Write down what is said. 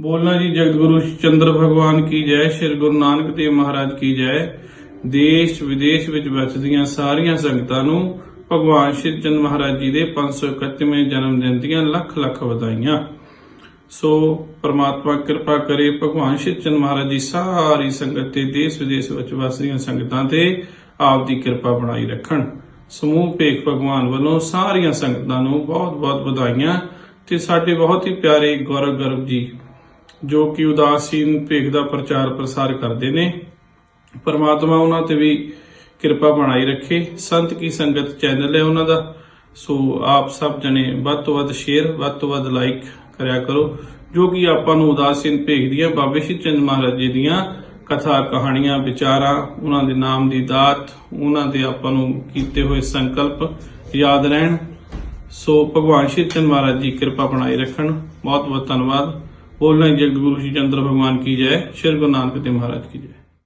ਬੋਲਣਾ ਜੀ ਜਗਤਗੁਰੂ ਚੰਦਰ ਭਗਵਾਨ ਕੀ ਜੈ, ਸ਼੍ਰੀ ਗੁਰੂ ਨਾਨਕ ਦੇਵ ਮਹਾਰਾਜ ਕੀ ਜੈ। ਦੇਸ਼ ਵਿਦੇਸ਼ ਵਿੱਚ ਵਸਦੀਆਂ ਸਾਰੀਆਂ ਸੰਗਤਾਂ ਨੂੰ ਭਗਵਾਨ ਸ਼੍ਰੀ ਚੰਦ ਮਹਾਰਾਜ ਜੀ ਦੇ 531ਵੇਂ ਜਨਮ ਦਿਨ ਦੀਆਂ ਲੱਖ ਲੱਖ ਵਧਾਈਆਂ। ਸੋ ਪ੍ਰਮਾਤਮਾ ਕਿਰਪਾ ਕਰੇ ਭਗਵਾਨ ਸ਼੍ਰੀ ਚੰਦ ਮਹਾਰਾਜ ਜੀ ਸਾਰੀ ਸੰਗਤ ਤੇ, ਦੇਸ਼ ਵਿਦੇਸ਼ ਵਿੱਚ ਵਸਦੀਆਂ ਸੰਗਤਾਂ ਤੇ ਆਪ ਦੀ ਕਿਰਪਾ ਬਣਾਈ ਰੱਖਣ। ਸਮੂਹ ਭੇਖ ਭਗਵਾਨ ਵੱਲੋਂ ਸਾਰੀਆਂ ਸੰਗਤਾਂ ਨੂੰ ਬਹੁਤ ਬਹੁਤ ਵਧਾਈਆਂ ਤੇ ਸਾਡੇ ਬਹੁਤ ਹੀ ਪਿਆਰੇ ਗੌਰਵ ਗਰਭ ਜੀ ਜੋ ਕਿ ਉਦਾਸੀਨ ਭੇਖ ਦਾ ਪ੍ਰਚਾਰ ਪ੍ਰਸਾਰ ਕਰਦੇ ਨੇ। ਪਰਮਾਤਮਾ ਉਹਨਾਂ ਤੇ ਵੀ ਕਿਰਪਾ ਬਣਾਈ ਰੱਖੇ। ਸੰਤ ਕੀ ਸੰਗਤ ਚੈਨਲ ਹੈ ਉਹਨਾਂ ਦਾ। ਸੋ ਆਪ ਸਭ ਜਣੇ ਵੱਧ ਤੋਂ ਵੱਧ ਸ਼ੇਅਰ, ਵੱਧ ਤੋਂ ਵੱਧ ਲਾਈਕ ਕਰਿਆ ਕਰੋ। ਜੋ ਕਿ ਆਪਾਂ ਨੂੰ ਉਦਾਸੀਨ ਭੇਖ ਦੀਆਂ, ਬਾਬੇ ਸ਼੍ਰੀ ਚੰਦ ਮਹਾਰਾਜ ਜੀ ਦੀਆਂ ਕਥਾ, ਕਹਾਣੀਆਂ, ਵਿਚਾਰਾਂ, ਉਹਨਾਂ ਦੇ ਨਾਮ ਦੀ ਦਾਤ, ਉਹਨਾਂ ਦੇ ਆਪਾਂ ਨੂੰ ਕੀਤੇ ਹੋਏ ਸੰਕਲਪ ਯਾਦ ਰਹਿਣ। ਸੋ ਭਗਵਾਨ ਸ਼੍ਰੀ ਚੰਦ ਮਹਾਰਾਜ ਜੀ ਕਿਰਪਾ ਬਣਾਈ ਰੱਖਣ। ਬਹੁਤ ਬਹੁਤ ਧੰਨਵਾਦ। ਬੋਲਣਾ ਜਗਤ ਗੁਰੂ ਸ਼੍ਰੀ ਚੰਦਰ ਭਗਵਾਨ ਕੀ ਜੈ? ਸ਼੍ਰੀ ਗੁਰੂ ਨਾਨਕ ਦੇਵ ਮਹਾਰਾਜ ਕੀ ਜੈ।